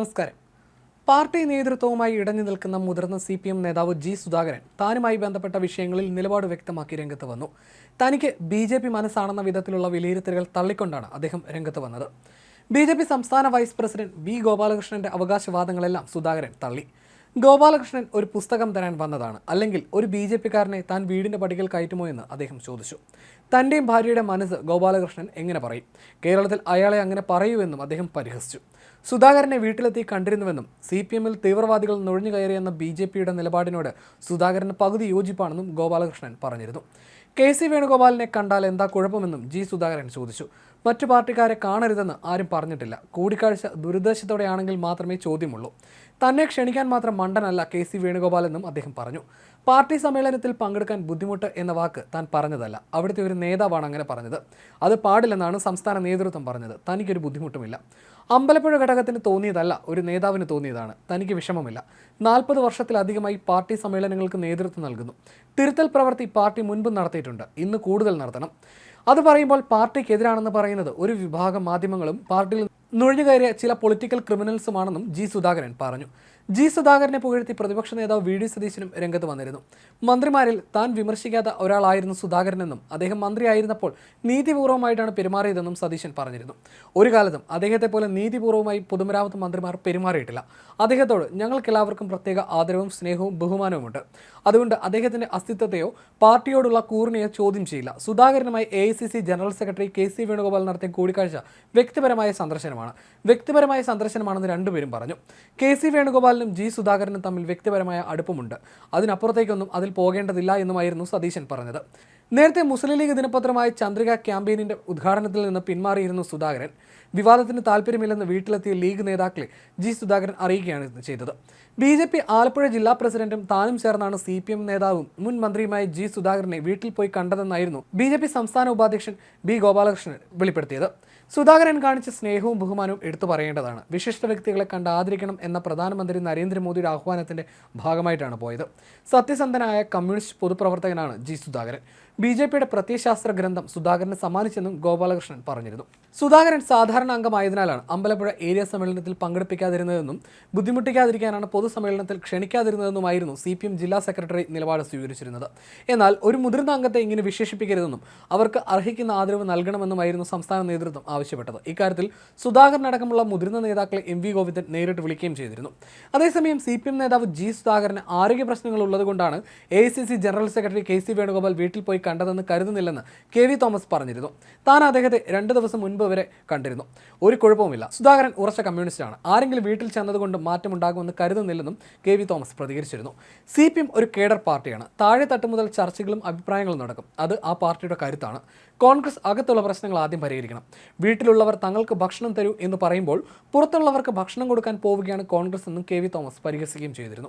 നമസ്കാരം. പാർട്ടി നേതൃത്വവുമായി ഇടഞ്ഞു നിൽക്കുന്ന മുതിർന്ന സി പി എം നേതാവ് ജി സുധാകരൻ താനുമായി ബന്ധപ്പെട്ട വിഷയങ്ങളിൽ നിലപാട് വ്യക്തമാക്കി രംഗത്ത് വന്നു. തനിക്ക് ബി ജെ പി മനസ്സാണെന്ന വിധത്തിലുള്ള വിലയിരുത്തലുകൾ തള്ളിക്കൊണ്ടാണ് അദ്ദേഹം രംഗത്ത് വന്നത്. ബി ജെ പി സംസ്ഥാന വൈസ് പ്രസിഡന്റ് വി ഗോപാലകൃഷ്ണന്റെ അവകാശവാദങ്ങളെല്ലാം സുധാകരൻ തള്ളി. ഗോപാലകൃഷ്ണൻ ഒരു പുസ്തകം തരാൻ വന്നതാണ്. അല്ലെങ്കിൽ ഒരു ബി ജെ പിക്കാരനെ താൻ വീടിന്റെ പടികൾ കയറ്റുമോ എന്ന് അദ്ദേഹം ചോദിച്ചു. തന്റെയും ഭാര്യയുടെ മനസ്സ് ഗോപാലകൃഷ്ണൻ എങ്ങനെ പറയും? കേരളത്തിൽ അയാളെ അങ്ങനെ പറയൂ എന്നും അദ്ദേഹം പരിഹസിച്ചു. സുധാകരനെ വീട്ടിലെത്തി കണ്ടിരുന്നുവെന്നും സി പി എമ്മിൽ തീവ്രവാദികൾ നുഴഞ്ഞു കയറിയെന്ന ബി ജെ പിയുടെ നിലപാടിനോട് സുധാകരൻ പകുതി യോജിപ്പാണെന്നും ഗോപാലകൃഷ്ണൻ പറഞ്ഞിരുന്നു. കെ സി വേണുഗോപാലിനെ കണ്ടാൽ എന്താ കുഴപ്പമെന്നും ജി സുധാകരൻ ചോദിച്ചു. മറ്റു പാർട്ടിക്കാരെ കാണരുതെന്ന് ആരും പറഞ്ഞിട്ടില്ല. കൂടിക്കാഴ്ച ദുരുദ്ദേശത്തോടെയാണെങ്കിൽ മാത്രമേ ചോദ്യമുള്ളൂ. തന്നെ ക്ഷണിക്കാൻ മാത്രം മണ്ടനല്ല കെ സി വേണുഗോപാലെന്നും അദ്ദേഹം പറഞ്ഞു. പാർട്ടി സമ്മേളനത്തിൽ പങ്കെടുക്കാൻ ബുദ്ധിമുട്ട് എന്ന വാക്ക് താൻ പറഞ്ഞതല്ല. അവിടുത്തെ ഒരു നേതാവാണ് അങ്ങനെ പറഞ്ഞത്. അത് പാടില്ലെന്നാണ് സംസ്ഥാന നേതൃത്വം പറഞ്ഞത്. തനിക്കൊരു ബുദ്ധിമുട്ടുമില്ല. അമ്പലപ്പുഴ ഘടകത്തിന് തോന്നിയതല്ല ഒരു നേതാവിന് തോന്നിയതാണ്. തനിക്ക് വിഷമമില്ല. നാൽപ്പത് വർഷത്തിലധികമായി പാർട്ടി സമ്മേളനങ്ങൾക്ക് നേതൃത്വം നൽകുന്നു. തിരുത്തൽ പ്രവൃത്തി പാർട്ടി മുൻപ് നടത്തിയിട്ടുണ്ട്. ഇന്ന് കൂടുതൽ നടത്തണം. അത് പറയുമ്പോൾ പാർട്ടിക്കെതിരാണെന്ന് പറയുന്നത് ഒരു വിഭാഗം മാധ്യമങ്ങളും പാർട്ടിയിൽ നുഴഞ്ഞുകയറിയ ചില പൊളിറ്റിക്കൽ ക്രിമിനൽസുമാണെന്നും ജി സുധാകരൻ പറഞ്ഞു. ജി സുധാകരനെ പുകഴ്ത്തി പ്രതിപക്ഷ നേതാവ് വി ഡി സതീശനും രംഗത്ത് വന്നിരുന്നു. മന്ത്രിമാരിൽ താൻ വിമർശിക്കാത്ത ഒരാളായിരുന്നു സുധാകരനെന്നും അദ്ദേഹം മന്ത്രിയായിരുന്നപ്പോൾ നീതിപൂർവമായിട്ടാണ് പെരുമാറിയതെന്നും സതീശൻ പറഞ്ഞിരുന്നു. ഒരു കാലത്തും അദ്ദേഹത്തെ പോലെ നീതിപൂർവമായി പൊതുമരാമത്ത് മന്ത്രിമാർ പെരുമാറിയിട്ടില്ല. അദ്ദേഹത്തോട് ഞങ്ങൾക്കെല്ലാവർക്കും പ്രത്യേക ആദരവും സ്നേഹവും ബഹുമാനവുമുണ്ട്. അതുകൊണ്ട് അദ്ദേഹത്തിന്റെ അസ്തിത്വത്തെയോ പാർട്ടിയോടുള്ള കൂറിനെയോ ചോദ്യം ചെയ്യില്ല. സുധാകരനുമായി A general secretary K C Venugopal നടത്തിയ കൂടിക്കാഴ്ച വ്യക്തിപരമായ സന്ദർശനമാണ്. വ്യക്തിപരമായ സന്ദർശനമാണെന്ന് രണ്ടുപേരും പറഞ്ഞു. കെ സി വേണുഗോപാലിനും ജി സുധാകരനും തമ്മിൽ വ്യക്തിപരമായ അടുപ്പമുണ്ട്. അതിനപ്പുറത്തേക്കൊന്നും അതിൽ പോകേണ്ടതില്ല എന്നുമായിരുന്നു സതീശൻ പറഞ്ഞത്. നേരത്തെ മുസ്ലിം ലീഗ് ദിനപത്രമായ ചന്ദ്രിക ക്യാമ്പയിനിന്റെ ഉദ്ഘാടനത്തിൽ നിന്ന് പിന്മാറിയിരുന്നു സുധാകരൻ. വിവാദത്തിന് താല്പര്യമില്ലെന്ന് വീട്ടിലെത്തിയ ലീഗ് നേതാക്കളെ ജി സുധാകരൻ അറിയിക്കുകയാണ് ചെയ്തത്. ബി ജെ പി ആലപ്പുഴ ജില്ലാ പ്രസിഡന്റും താനും ചേർന്നാണ് സി പി എം നേതാവും മുൻ മന്ത്രിയുമായ ജി സുധാകരനെ വീട്ടിൽ പോയി കണ്ടതെന്നായിരുന്നു ബി ജെ പി സംസ്ഥാന ഉപാധ്യക്ഷൻ ബി ഗോപാലകൃഷ്ണൻ വെളിപ്പെടുത്തിയത്. സുധാകരൻ കാണിച്ച സ്നേഹവും ബഹുമാനവും എടുത്തു പറയേണ്ടതാണ്. വിശിഷ്ട വ്യക്തികളെ കണ്ട് ആദരിക്കണം എന്ന പ്രധാനമന്ത്രി നരേന്ദ്രമോദിയുടെ ആഹ്വാനത്തിന്റെ ഭാഗമായിട്ടാണ് പോയത്. സത്യസന്ധനായ കമ്മ്യൂണിസ്റ്റ് പൊതുപ്രവർത്തകനാണ് ജി സുധാകരൻ. ബി ജെ പിയുടെ പ്രത്യയശാസ്ത്ര ഗ്രന്ഥം സുധാകരന് സമ്മാനിച്ചെന്നും ഗോപാലകൃഷ്ണൻ പറഞ്ഞിരുന്നു. സുധാകരൻ സാധാരണ അംഗമായതിനാലാണ് അമ്പലപ്പുഴ ഏരിയ സമ്മേളനത്തിൽ പങ്കെടുപ്പിക്കാതിരുന്നതെന്നും ബുദ്ധിമുട്ടിക്കാതിരിക്കാനാണ് പൊതുസമ്മേളനത്തിൽ ക്ഷണിക്കാതിരുന്നതെന്നുമായിരുന്നു സി പി എം ജില്ലാ സെക്രട്ടറി നിലപാട് സ്വീകരിച്ചിരുന്നത്. എന്നാൽ ഒരു മുതിർന്ന അംഗത്തെ ഇങ്ങനെ വിശേഷിപ്പിക്കരുതെന്നും അവർക്ക് അർഹിക്കുന്ന ആദരവ് നൽകണമെന്നുമായിരുന്നു സംസ്ഥാന നേതൃത്വം ആവശ്യപ്പെട്ടത്. ഇക്കാര്യത്തിൽ സുധാകരനടക്കമുള്ള മുതിർന്ന നേതാക്കളെ എം വി ഗോവിന്ദൻ നേരിട്ട് വിളിക്കുകയും ചെയ്തിരുന്നു. അതേസമയം സി നേതാവ് ജി സുധാകരന് ആരോഗ്യ പ്രശ്നങ്ങൾ ഉള്ളതുകൊണ്ടാണ് A general secretary K C Venugopal വീട്ടിൽ പോയി കണ്ടതെന്ന് കരുതുന്നില്ലെന്ന് കെ വി തോമസ് പറഞ്ഞിരുന്നു. താൻ അദ്ദേഹത്തെ രണ്ട് ദിവസം മുൻപ് വരെ കണ്ടിരുന്നു. ഒരു കുഴപ്പവുമില്ല. സുധാകരൻ ഉറച്ച കമ്മ്യൂണിസ്റ്റാണ്. ആരെങ്കിലും വീട്ടിൽ ചെന്നതുകൊണ്ട് മാറ്റമുണ്ടാകുമെന്ന് കരുതുന്നില്ലെന്നും കെ വി തോമസ് പ്രതികരിച്ചിരുന്നു. സി പി എം ഒരു കേഡർ പാർട്ടിയാണ്. താഴെ തട്ട് മുതൽ ചർച്ചകളും അഭിപ്രായങ്ങളും നടക്കും. അത് ആ പാർട്ടിയുടെ കരുത്താണ്. കോൺഗ്രസ് അകത്തുള്ള പ്രശ്നങ്ങൾ ആദ്യം പരിഹരിക്കണം. വീട്ടിലുള്ളവർ തങ്ങൾക്ക് ഭക്ഷണം തരൂ എന്ന് പറയുമ്പോൾ പുറത്തുള്ളവർക്ക് ഭക്ഷണം കൊടുക്കാൻ പോവുകയാണ് കോൺഗ്രസ് എന്നും കെ വി തോമസ് പരിഹസിക്കുകയും ചെയ്തിരുന്നു.